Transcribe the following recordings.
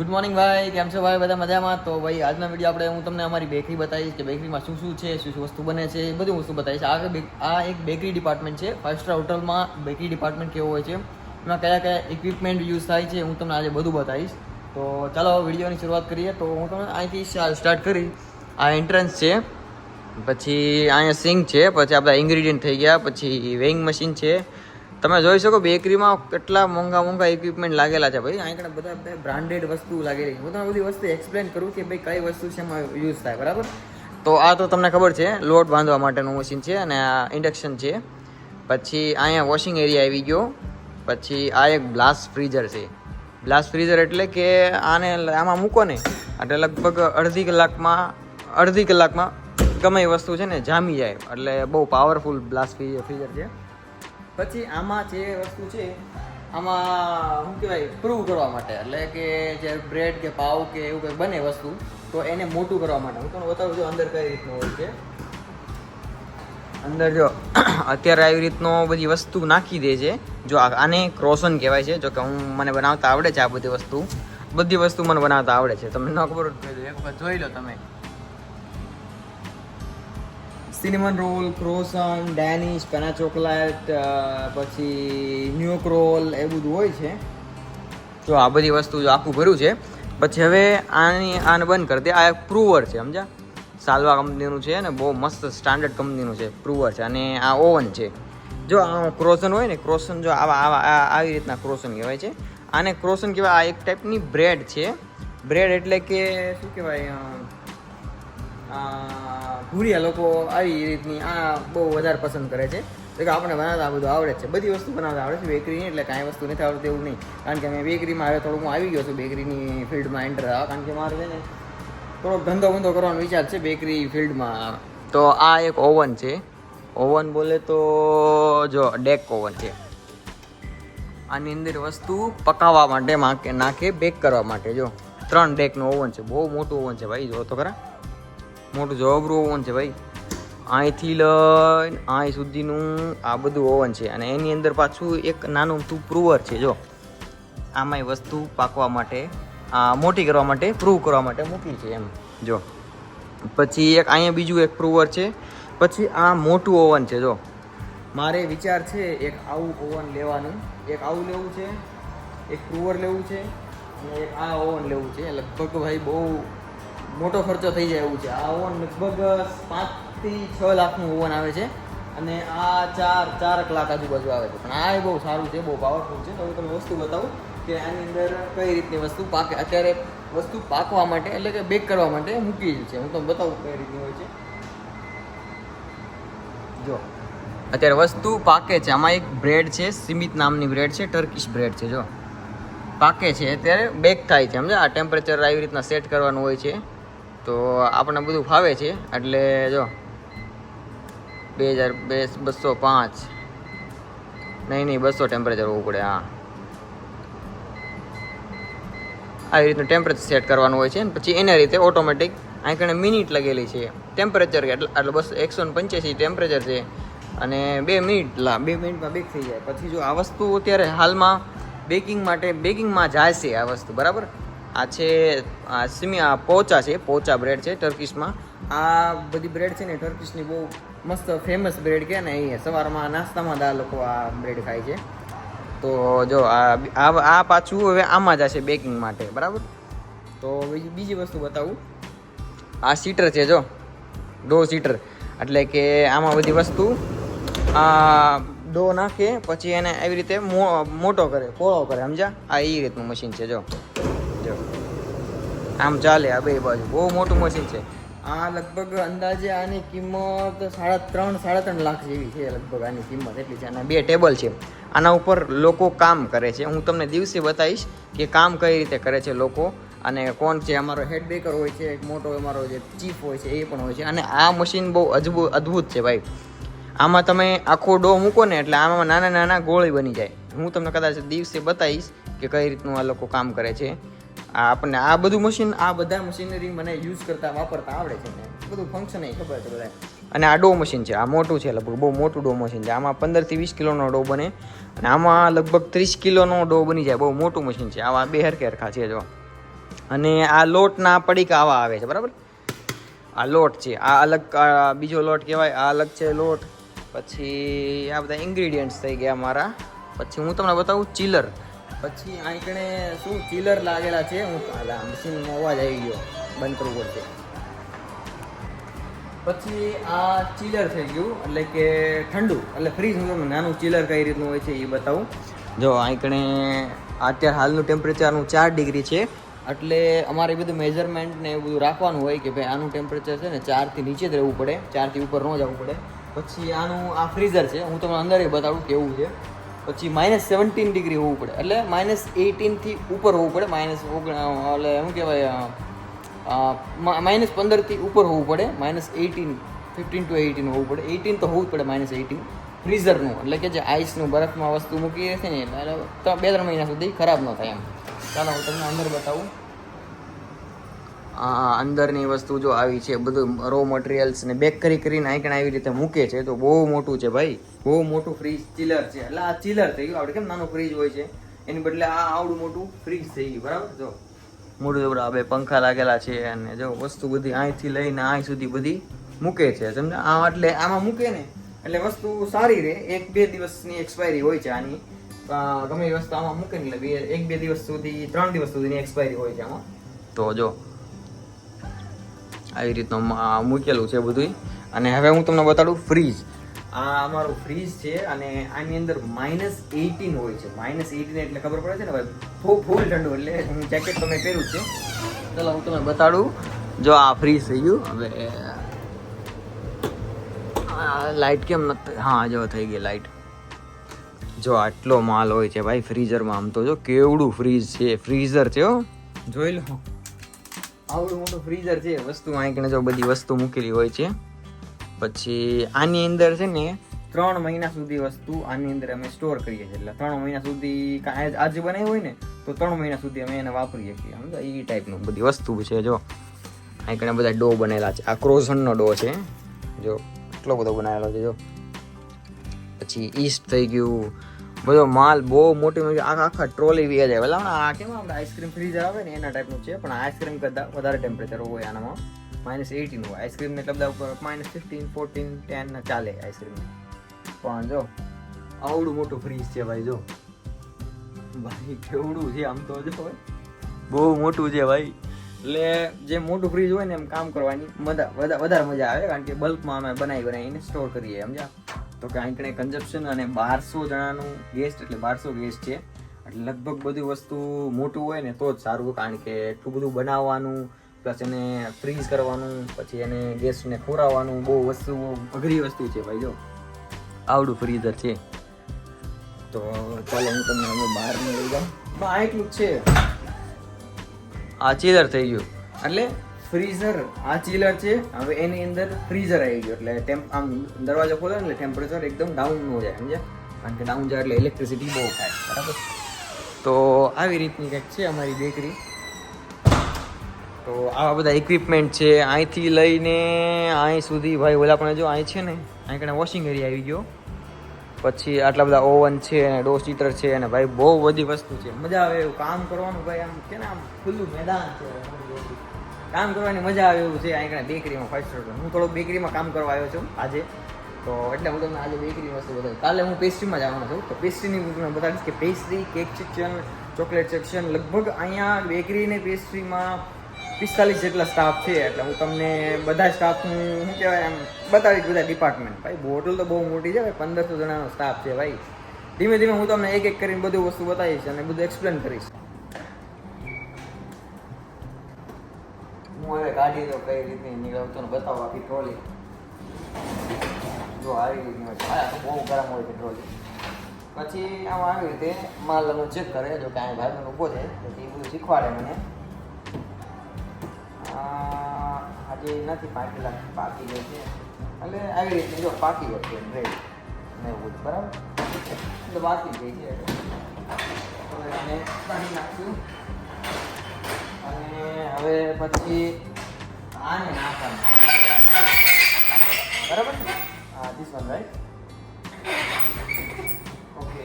Good morning ભાઈ, કેમ છો ભાઈ? બધા મજામાં? તો ભાઈ, આજના વીડિયો આપણે હું તમને અમારી બેકરી બતાવીશ કે બેકરીમાં શું શું છે, શું શું વસ્તુ બને છે, એ બધી વસ્તુ બતાવીશ. આ આ એક બેકરી ડિપાર્ટમેન્ટ છે. ફાઇવ સ્ટાર હોટલમાં બેકરી ડિપાર્ટમેન્ટ કેવો હોય છે. એમાં કયા કયા ઇક્વિપમેન્ટ યુઝ થાય છે, હું તમને આજે બધું બતાવીશ. તો ચાલો વિડીયોની શરૂઆત કરીએ. તો હું તમને અહીંથી સ્ટાર્ટ કરી. આ એન્ટ્રન્સ છે. પછી અહીંયા સિંક છે. પછી આપણા ઇન્ગ્રીડિયન્ટ થઈ ગયા. પછી વેઇંગ મશીન છે. તમે જોઈ શકો બેકરીમાં કેટલા મોંઘા મોંઘા ઇક્વિપમેન્ટ લાગેલા છે ભાઈ. અહીંયા બધા બધા બ્રાન્ડેડ વસ્તુ લાગેલી હું તમને બધી વસ્તુ એક્સપ્લેન કરું કે ભાઈ કઈ વસ્તુ છે એમાં યુઝ થાય, બરાબર? તો આ તો તમને ખબર છે, લોટ બાંધવા માટેનું મશીન છે અને આ ઇન્ડક્શન છે. પછી અહીંયા વોશિંગ એરિયા આવી ગયો. પછી આ એક બ્લાસ્ટ ફ્રીઝર છે. બ્લાસ્ટ ફ્રીઝર એટલે કે આને આમાં મૂકો ને, એટલે લગભગ અડધી કલાકમાં અડધી કલાકમાં ગમે એ વસ્તુ છે ને જામી જાય. એટલે બહુ પાવરફુલ બ્લાસ્ટ ફ્રીઝર છે. પછી આમાં જે વસ્તુ છે, આમાં શું કહેવાય પ્રૂવ કરવા માટે. એટલે કે જે બ્રેડ કે પાવ કે એવું કંઈ બને વસ્તુ, તો એને મોટું કરવા માટે. હું તમને બતાવું છું અંદર કઈ રીતનું હોય છે. અંદર જો, અત્યારે આવી રીતનો બધી વસ્તુ નાખી દે છે. જો આને ક્રોસન કહેવાય છે. જો કે હું મને બનાવતા આવડે છે આ બધી વસ્તુ. બધી વસ્તુ મને બનાવતા આવડે છે. તમને ન ખબર જોઈ લો તમે. Cinnamon roll croissant danish pain chocolate પછી ન્યુયોર્ક રોલ એ બધું હોય છે. જો આ બધી વસ્તુ જો આખું ભર્યું છે. પછી હવે આની આને બંધ કરી દે. આ એક પ્રૂવર છે, સમજ્યા? સાલવા કંપનીનું છે ને, બહુ મસ્ત સ્ટાન્ડર્ડ કંપનીનું છે, પ્રૂવર છે. અને આ ઓવન છે. જો આ ક્રોસન હોય ને ક્રોસન જો આવા આવા આવી રીતના ક્રોસન કહેવાય છે. આને ક્રોસન કહેવાય, આ એક ટાઈપની બ્રેડ છે. બ્રેડ એટલે કે, શું કહેવાય ભૂરિયા લોકો આવી રીતની આ બહુ વધારે પસંદ કરે છે. તો કે આપણે બનાવતા આ બધું આવડે છે. બધી વસ્તુ બનાવતા આવડે છે. બેકરીની એટલે કાંઈ વસ્તુ નથી આવડતી, એવું નહીં. કારણ કે મેં બેકરીમાં હવે થોડું હું આવી ગયો છું બેકરીની ફિલ્ડમાં એન્ટર થવા. કારણ કે મારે છે ને થોડોક ધંધો બંધો કરવાનો વિચાર છે બેકરી ફિલ્ડમાં તો આ એક ઓવન છે. ઓવન બોલે તો જો ડેક ઓવન છે. આની અંદર વસ્તુ પકાવવા માટે નાખે બેક કરવા માટે. જો ત્રણ ડેકનું ઓવન છે. બહુ મોટું ઓવન છે ભાઈ જો તો ખરા. મોટું જબરું ઓવન છે ભાઈ. અહીંથી લઈને અહીં સુધીનું આ બધું ઓવન છે. અને એની અંદર પાછું એક નાનું તું પ્રૂવર છે, જો. આમાંય વસ્તુ પાકવા માટે મોટી કરવા માટે, પ્રૂવ કરવા માટે મૂકી છે એમ. જો. પછી એક અહીંયા બીજું એક પ્રૂવર છે. પછી આ મોટું ઓવન છે, જો. મારે વિચાર છે એક આવું ઓવન લેવાનું. એક આવું લેવું છે, એક પ્રુવર લેવું છે, અને એક આ ઓવન લેવું છે. લગભગ ભાઈ બહુ મોટો ખર્ચો થઈ જાય એવું છે. આ ઓવન લગભગ પાંચથી છ લાખનું ઓવન આવે છે અને આ ચાર ચાર કલાક આજુબાજુ આવે છે. પણ આ બહુ સારું છે, બહુ પાવરફુલ છે. તો હું તમને વસ્તુ બતાવું કે આની અંદર કઈ રીતની વસ્તુ પાકે. અત્યારે વસ્તુ પાકવા માટે એટલે કે બેક કરવા માટે મૂકી છે. હું તમને બતાવું કઈ રીતની હોય છે. જો, અત્યારે વસ્તુ પાકે છે. આમાં એક બ્રેડ છે સીમિત નામની બ્રેડ છે ટર્કિશ બ્રેડ છે. જો, પાકે છે. અત્યારે બેક થાય છે. સમજે આ ટેમ્પરેચર આવી રીતના સેટ કરવાનું હોય છે. તો આપણને બધું ફાવે છે. એટલે જો, બે હજાર બે, બસો પાંચ. નહીં નહીં, બસો ટેમ્પરેચર હોવું પડે, હા. આવી રીતનું ટેમ્પરેચર સેટ કરવાનું હોય છે પછી એના રીતે ઓટોમેટિક અહીં મિનિટ લગેલી છે. ટેમ્પરેચર એટલે બસો એકસો ને પંચ્યાસી ટેમ્પરેચર છે. અને બે મિનિટ લા, બે મિનિટમાં બેક થઈ જાય. પછી જો આ વસ્તુ અત્યારે હાલમાં બેકિંગ માટે બેકિંગમાં જાય છે આ વસ્તુ, બરાબર? આ છે, આ સિમી, આ પોચા છે, પોચા બ્રેડ છે ટર્કિશમાં. આ બધી બ્રેડ છે ને ટર્કિશની બહુ મસ્ત ફેમસ બ્રેડ કે ને, અહીંયા સવારમાં નાસ્તામાં દા લોકો આ બ્રેડ ખાય છે. તો જો, આ આ આ પાછું હવે આમાં જ હશે બેકિંગ માટે, બરાબર? તો બીજી બીજી વસ્તુ બતાવું. આ સીટર છે, જો. Dough sheeter. એટલે કે આમાં બધી વસ્તુ, આ ડો નાખે, પછી એને આવી રીતે મોટો કરે, પોળો કરે, સમજ્યા? આ એ રીતનું મશીન છે, જો. આમ ચાલે આ બે બાજુ. બહુ મોટું મશીન છે. આ લગભગ અંદાજે આની કિંમત સાડા ત્રણ સાડા ત્રણ લાખ જેવી છે લગભગ આની કિંમત. એટલી છે અને બે ટેબલ છે. આના ઉપર લોકો કામ કરે છે. હું તમને દિવસે બતાવીશ કે કામ કઈ રીતે કરે છે લોકો અને કોણ છે અમારો હેડ બેકર હોય છે, એક મોટો અમારો જે ચીફ હોય છે, એ પણ હોય છે. અને આ મશીન બહુ અજબુ, અદ્ભુત છે ભાઈ. આમાં તમે આખો ડો મૂકો ને એટલે આમાં નાના નાના ગોળી બની જાય. હું તમને કદાચ દિવસે બતાવીશ કે કઈ રીતનું આ લોકો કામ કરે છે. આ આપણને આ બધું મશીન આ બધા મશીનરી મને યુઝ કરતા, વાપરતા આવડે છે ને. બધું ફંક્શન એ ખબર છે બધા અને આ ડો મશીન છે, આ મોટું છે લગભગ, બહુ મોટું ડો મશીન છે. આમાં પંદરથી વીસ કિલોનો ડો બને અને આમાં લગભગ ત્રીસ કિલોનો ડો બની જાય, બહુ મોટું મશીન છે. આવા બે હરકે હરખા છે જો. અને આ લોટના પડીકા આવા આવે છે, બરાબર? આ લોટ છે, આ અલગ બીજો લોટ કહેવાય, આ અલગ છે લોટ. પછી આ બધા ઇન્ગ્રીડિયન્ટ્સ થઈ ગયા મારા. પછી હું તમને બતાવું ચીલર. પછી આંકણે શું ચીલર લાગેલા છે? હું મશીનનો અવાજ આવી ગયો. બંધ કરવું પડશે. પછી આ ચીલર થઈ ગયું, એટલે કે ઠંડુ. એટલે ફ્રીજ હું નાનું ચીલર કઈ રીતનું હોય છે એ બતાવું. જો આંકણે અત્યારે હાલનું ટેમ્પરેચરનું ચાર ડિગ્રી છે. એટલે અમારે બધું મેઝરમેન્ટ ને એવું બધું રાખવાનું હોય કે ભાઈ આનું ટેમ્પરેચર છે ને ચારથી નીચે જ રહેવું પડે. ચારથી ઉપર ન જવું પડે. પછી આનું આ ફ્રીઝર છે. હું તમને અંદર બતાવું કેવું છે. પછી માઇનસ સેવન્ટીન ડિગ્રી હોવું પડે. એટલે માઇનસ એટીનથી ઉપર હોવું પડે. માઇનસ એટલે શું કહેવાય માઇનસ પંદરથી ઉપર હોવું પડે. Minus eighteen fifteen to eighteen હોવું પડે. એટીન તો હોવું જ પડે માઇનસ એટીન ફ્રીઝરનું એટલે કે જે આઈસનું બરફમાં વસ્તુ મૂકી છે ને, એટલે બે ત્રણ મહિના સુધી ખરાબ ન થાય એમ. ચાલો, હું તમને અંદર બતાવું. અંદરની વસ્તુ જો આવી છે, બધું રો મટીરિયલ્સ ને બેક કરી કરીને આઈકણ આવી રીતે મૂકે છે, તો બહુ મોટું છે ભાઈ. બહુ મોટું ફ્રીજ ચિલર છે. એટલે આ ચિલર થઈ ગયું. આપણે કેમ નાનું ફ્રીજ હોય છે? એની બદલે આ આવડું મોટું ફ્રીજ થઈ ગયું. બરાબર? જો. મોટું જબરા બે પંખા લાગેલા છે અને જો વસ્તુ બધી અહીંથી લઈને અહીં સુધી બધી મૂકે છે. સમજે આ એટલે આમાં મૂકે ને, એટલે વસ્તુ સારી રહે. એક બે દિવસની એક્સપાયરી હોય છે આની. ગમે વસ્તુ આમાં મૂકે ને, એટલે એક બે દિવસ સુધી, ત્રણ દિવસ સુધીની એક્સપાયરી હોય છે આમાં. તો જો આવી રીતનું મૂકેલું છે બધું અને હવે હું તમને બતાડું ફ્રીજ. આ અમારું ફ્રીજ છે અને આની અંદર માઇનસ એટીન હોય છે. માઇનસ એટીન એટલે ખબર પડે છે ને ભાઈ? ફૂલ ઠંડુ એટલે હું જેકેટ તમે પહેર્યું છે. ચાલો, હું તમને બતાડું. જો આ ફ્રીજ થઈ ગયું. હવે લાઇટ કેમ નથી હા, જો થઈ ગઈ લાઇટ જો આટલો માલ હોય છે ભાઈ ફ્રીઝરમાં આમ તો જો કેવડું ફ્રીઝ છે. ફ્રીઝર છે હો. જોઈ લો. આવડું મોટું ફ્રીઝર છે વસ્તુ. આંકણે જો બધી વસ્તુ મૂકેલી હોય છે. પછી આની અંદર છે ને ત્રણ મહિના સુધી વસ્તુ આની અંદર અમે સ્ટોર કરીએ છીએ. એટલે ત્રણ મહિના સુધી આજે બનાવી હોય ને, તો ત્રણ મહિના સુધી અમે એને વાપરીએ છીએ. સમજો એ ટાઈપનું બધી વસ્તુ છે, જો. આંકણે બધા ડો બનેલા છે. આ ક્રોઝનનો ડો છે. જો, એટલો બધો બનાવેલો છે, જો. પછી ઈસ્ટ થઈ ગયું. બધો માલ બહુ મોટી મોટી આખા આખા ટ્રોલી વી જાય. પેલા આ કેમ આપણે આઈસ્ક્રીમ ફ્રીઝર આવે ને, એના ટાઈપનું છે, પણ આઈસ્ક્રીમ કરતાં વધારે ટેમ્પરેચર હોય આનામાં. માઇનસ એટીન હોય. આઈસ્ક્રીમ ને બધા ઉપર માઇનસ ફિફ્ટીન ફોર્ટીન ટેન ચાલે આઈસ્ક્રીમ પણ જો, આવડું મોટું ફ્રીજ છે ભાઈ, જો. ભાઈ, કેવડું છે આમ તો જો. બહુ મોટું છે ભાઈ. એટલે જે મોટું ફ્રીજ હોય ને એમ કામ કરવાની, મજા, વધારે મજા આવે, કારણ કે બલ્કમાં અમે બનાવી બનાવીને સ્ટોર કરીએ, સમજ્યા? તો કે આંકણે કન્ઝપ્શન અને બારસો જણાનું ગેસ્ટ એટલે બારસો ગેસ્ટ છે. એટલે લગભગ બધી વસ્તુ મોટું હોય ને તો જ સારું કારણ કે એટલું બધું બનાવવાનું પ્લસ એને ફ્રીઝ કરવાનું પછી એને ગેસ્ટને ખોરાવવાનું બહુ વસ્તુ અઘરી વસ્તુ છે ભાઈ જો. આવડું ફ્રીઝર છે. તો ચાલો હું તમને હવે બહાર લઈ જાઉં. આ એટલું છે. આ ચીલર થઈ ગયું. એટલે ફ્રીઝર આ ચીલર છે. હવે એની અંદર ફ્રીઝર આવી ગયું. એટલે ટેમ્પ આમ દરવાજો ખોલે એટલે ટેમ્પરેચર એકદમ ડાઉન ન જાય, સમજ્યા? કારણ કે ડાઉન જાય એટલે ઇલેક્ટ્રિસિટી બહુ થાય. બરાબર? તો આવી રીતની કંઈક છે અમારી બેકરી તો આવા બધા ઇક્વિપમેન્ટ છે. અહીંથી લઈને અહીં સુધી ભાઈ ઓલા પણ જો અહીં છે ને, અહીં કણે વોશિંગ એરિયા આવી ગયો. પછી આટલા બધા ઓવન છે અને ડોસ સીટર છે અને ભાઈ બહુ બધી વસ્તુ છે. મજા આવે એવું કામ કરવાનું ભાઈ. આમ કે ને આમ ખુલ્લું મેદાન છે. કામ કરવાની મજા આવે એવું છે. અહીંયા બેકરીમાં ફાઈવ સ્ટાર હું થોડો બેકરીમાં કામ કરવા આવ્યો છું આજે. તો એટલે હું તમને આજે બેકરી વસ્તુ બતાવું. કાલે હું પેસ્ટ્રીમાં જવાનો છું. તો પેસ્ટ્રીની હું તમને બતાવીશ કે pastry cake section chocolate section લગભગ અહીંયા બેકરી ને પેસ્ટ્રીમાં પિસ્તાલીસ જેટલા સ્ટાફ છે. એટલે હું તમને બધા સ્ટાફ હું શું કહેવાય એમ બતાવીશ બધા ડિપાર્ટમેન્ટ ભાઈ હોટલ તો બહુ મોટી છે. ભાઈ પંદરસો જણાનો સ્ટાફ છે ભાઈ. ધીમે ધીમે હું તમને એક એક કરીને બધું વસ્તુ બતાવીશ અને બધું એક્સપ્લેન કરીશ. હું હવે ગાડી તો કઈ રીતની નીકળતો બતાવો, આખી ટ્રોલી. જો આવી રીતની હોય. બહુ ગરમ હોય છે ટ્રોલી. પછી આમ આવી રીતે માલ અમે ચેક કરે, જો કાંઈ ભાઈ ઊભો છે, તો એ બધું શીખવાડે મને. આજે નથી પાકેલા પાકી ગઈ છે. એટલે આવી રીતે જો પાકી ગઈ છે બ્રેડ ને એવું બરાબર? એટલે બાકી ગઈ છે. હવે આને કાઢી અને હવે પછી આને નાખવાનું. બરાબર? હા ધીસ વન રાઈટ ઓકે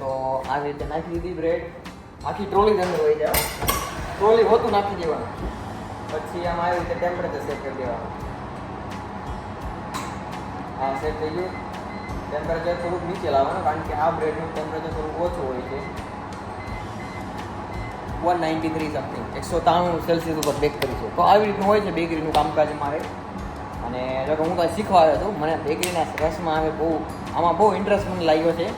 તો આવી રીતે નાખી દીધી બ્રેડ આખી ટ્રોલી અંદર હોય જાય ટ્રોલી હોતું નાખી દેવાનું. પછી આમ આવી રીતે ટેમ્પરેચર સેટ કરી દેવાનું. હા સેટ થઈ ગયું. ટેમ્પરેચર થોડુંક નીચે લાવવાનું, કારણ કે આ બ્રેડનું ટેમ્પરેચર થોડુંક ઓછું હોય છે. વન નાઇન્ટી થ્રી સમથિંગ એકસો ત્રાણું સેલ્સિયસ ઉપર બેક કરી છું તો આવી રીતનું હોય છે બેકરીનું કામકાજ મારે અને જો કે હું કાંઈ શીખવા હતો મને બેકરીના રસમાં હવે બહુ, આમાં બહુ ઇન્ટરેસ્ટ મને લાગ્યો છે.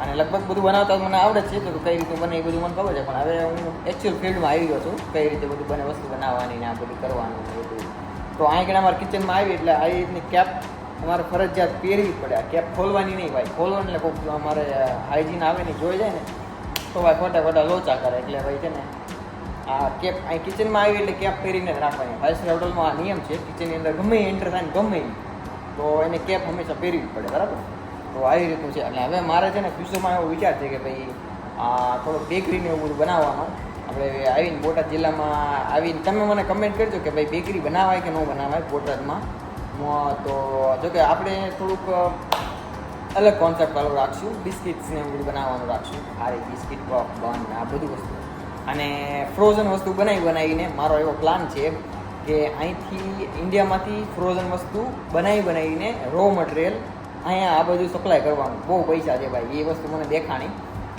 અને લગભગ બધું બનાવતા મને આવડે છે, તો કઈ રીતે બને એ બધું મને ખબર છે. પણ હવે હું એકચ્યુઅલ ફિલ્ડમાં આવી ગયો છું, કઈ રીતે બધું બને, વસ્તુ બનાવવાની ને આ બધું કરવાનું બધું. તો અહીં અમારા કિચનમાં આવી, એટલે આવી રીતની કેપ તમારે ફરજિયાત પહેરવી પડે. આ કેપ ખોલવાની નહીં ભાઈ. ખોલવાની એટલે કોઈ અમારે હાઇજીન આવે ને જોઈ જાય ને. તો ભાઈ ખોટા ખોટા લોચા કરે એટલે ભાઈ છે ને, આ કેપ અહીં કિચનમાં આવી એટલે કેપ પહેરીને જ રાખવાની. ફાઇવ હોટલમાં આ નિયમ છે કિચનની અંદર ગમે એન્ટર થાય ને ગમે તો એને કેપ હંમેશા પહેરવી પડે, બરાબર? તો આવી રીતનું છે. એટલે હવે મારે છે ને ફ્યુચરમાં એવો વિચાર છે કે ભાઈ, આ થોડું બેકરીને એવું બધું બનાવવાનો. આપણે આવીને બોટાદ જિલ્લામાં આવીને તમે મને કમેન્ટ કરજો કે ભાઈ બેકરી બનાવાય કે ન બનાવાય બોટાદમાં. તો જો કે આપણે થોડુંક અલગ કોન્સેપ્ટવાળું રાખશું. બિસ્કિટ્સને એવું બનાવવાનું રાખશું. ખારી બિસ્કિટ પફ બન આ બધું વસ્તુ. અને ફ્રોઝન વસ્તુ બનાવી બનાવીને મારો એવો પ્લાન છે કે અહીંથી ઇન્ડિયામાંથી ફ્રોઝન વસ્તુ બનાવી બનાવીને રો મટીરિયલ અહીંયા આ બધું સપ્લાય કરવાનું. બહુ પૈસા છે ભાઈ, એ વસ્તુ મને દેખાણી.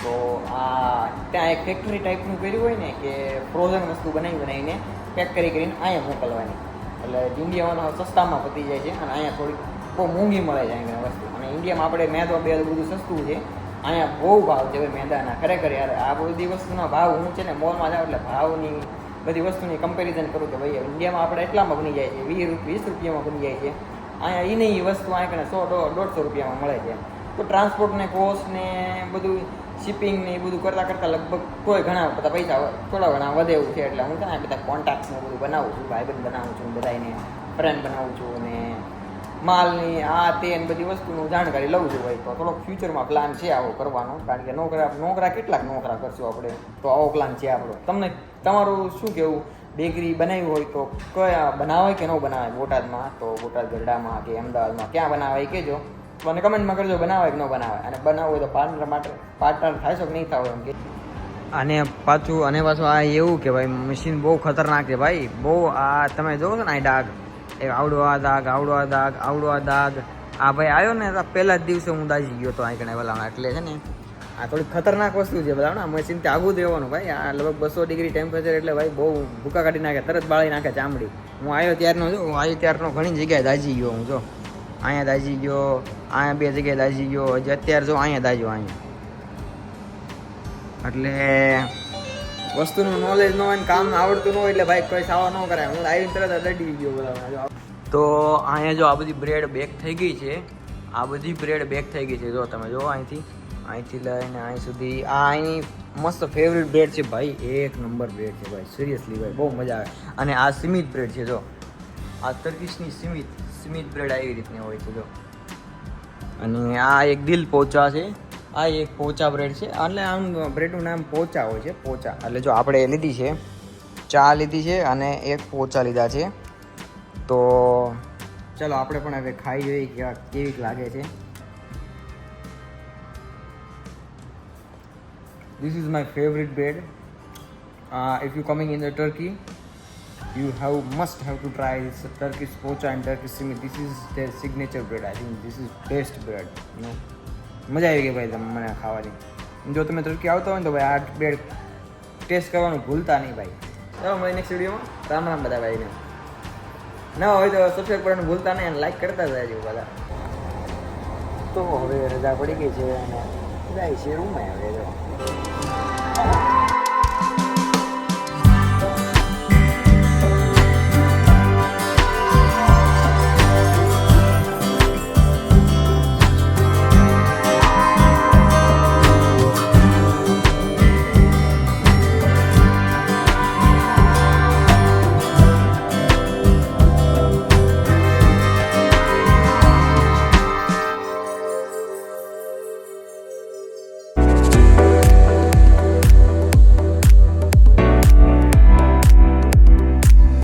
તો આ ત્યાં એક ફેક્ટરી ટાઈપનું કર્યું હોય ને કે ફ્રોઝન વસ્તુ બનાવી બનાવીને પેક કરી કરીને અહીંયા મોકલવાની. એટલે ઇન્ડિયામાં સસ્તામાં પતી જાય છે અને અહીંયા થોડીક બહુ મોંઘી મળે છે અહીંયા વસ્તુ. અને ઇન્ડિયામાં આપણે મેદો બે બધું સસ્તું છે. અહીંયા બહુ ભાવ છે ભાઈ મેદાના. ખરેખર યાર, આ બધી વસ્તુના ભાવ હું છે ને મોલમાં જાઉં એટલે ભાવની બધી વસ્તુની કમ્પેરિઝન કરું કે ભાઈ ઇન્ડિયામાં આપણે એટલામાં બની જાય છે. વીસ રૂપિયા વીસ રૂપિયામાં બની જાય છે. અહીંયા એ નહીં વસ્તુ અહીંયા સો દોઢસો રૂપિયામાં મળે છે. તો ટ્રાન્સપોર્ટ ને કોસ્ટ ને બધું શિપિંગ ને એ બધું કરતાં કરતાં લગભગ કોઈ ઘણા બધા પૈસા થોડા ઘણા વધે એવું છે. એટલે હું છે બધા કોન્ટેક્ટ્સ બધું બનાવું છું, ભાઈબંધ બનાવું છું બધાને ફ્રેન્ડ બનાવું છું અને માલની આ તે ને બધી વસ્તુનું જાણકારી લઉં છું ભાઈ. તો થોડોક ફ્યુચરમાં પ્લાન છે આવો કરવાનો. કારણ કે નોકરા નોકરા કેટલાક નોકરા કરશું આપણે. તો આવો પ્લાન છે આપણો. તમને તમારું શું કહેવું બેકરી બનાવી હોય તો કયા બનાવે કે ન બનાવે બોટાદમાં તો બોટાદ ગરડામાં કે અમદાવાદમાં ક્યાં બનાવાય એ કહેજો. મને કમેન્ટમાં કરજો બનાવે કે ન બનાવે અને બનાવવું હોય તો પાર્ટનર માટે પાર્ટનર થાય છો કે નહીં થાય એમ કે. અને પાછું અને પાછું આ એવું કે ભાઈ મશીન બહુ ખતરનાક છે ભાઈ. બહુ આ, તમે જોવો છો ને આ ડાઘ? એક આવડો આ દાગ આવડો આ દાગ આવડો આ દાગ. આ ભાઈ આવ્યો ને પહેલા જ દિવસે હું દાજી ગયો તો અહીં કણે એટલે છે ને, આ થોડી ખતરનાક વસ્તુ છે બધા મશીનથી આગું દેવાનું ભાઈ. આ લગભગ બસો ડિગ્રી ટેમ્પરેચર એટલે ભાઈ બહુ ભૂકા કાઢી નાખે, તરત બાળી નાખે ચામડી. હું આવ્યો ત્યારનો, જો, હું આવ્યો ત્યારનો ઘણી જગ્યાએ દાજી ગયો હું, જો. અહીંયા દાજી ગયો, અહીંયા બે જગ્યાએ દાજી ગયો. હજી અત્યારે જો અહીંયા દાજ્યો અહીંયા. એટલે વસ્તુનું નોલેજ ન હોય ને કામ આવડતું ન હોય એટલે ભાઈ કોઈ સાવા ન કરાય. હું આવીને તરત લડી ગયો બધા તો અહીંયા જો આ બધી બ્રેડ બેક થઈ ગઈ છે. આ બધી બ્રેડ બેક થઈ ગઈ છે. જો તમે જો અહીંથી અહીંથી લઈને અહીં સુધી આ અહીં મસ્ત ફેવરેટ બ્રેડ છે ભાઈ. એક નંબર બ્રેડ છે ભાઈ. સિરિયસલી ભાઈ, બહુ મજા આવે. અને આ સિમિત બ્રેડ છે, જો. આ તર્કીશની સિમિત સિમિત બ્રેડ આવી રીતની હોય છે, જો. અને આ એક દિલ પહોંચવા છે. આ એક પોચા બ્રેડ છે એટલે આમ બ્રેડનું નામ પોચા હોય છે પોચા એટલે જો આપણે લીધી છે ચા લીધી છે અને એક પોચા લીધા છે તો ચલો આપણે પણ હવે ખાઈ જોઈએ કેવા કેવી લાગે છે my favorite bread. Uh, if you're coming in the Turkey, you have must have to try this Turkish pocha and Turkish simit. This is their signature bread. I think this is best bread. You know? મજા આવી ગઈ ભાઈ તમે મને ખાવાની. જો તમે Turkey આવતા હોય ને તો ભાઈ આ બ્રેડ ટેસ્ટ કરવાનું ભૂલતા નહીં ભાઈ. ચાલો મળી નેક્સ્ટ વિડીયોમાં રામ રામ બધા ભાઈને. ના હોય તો સબસ્ક્રાઈબ કરવાનું ભૂલતા નહીં અને લાઈક કરતા જાય બધા. તો હવે રજા પડી ગઈ છે અને જાય છે રૂમમાં હવે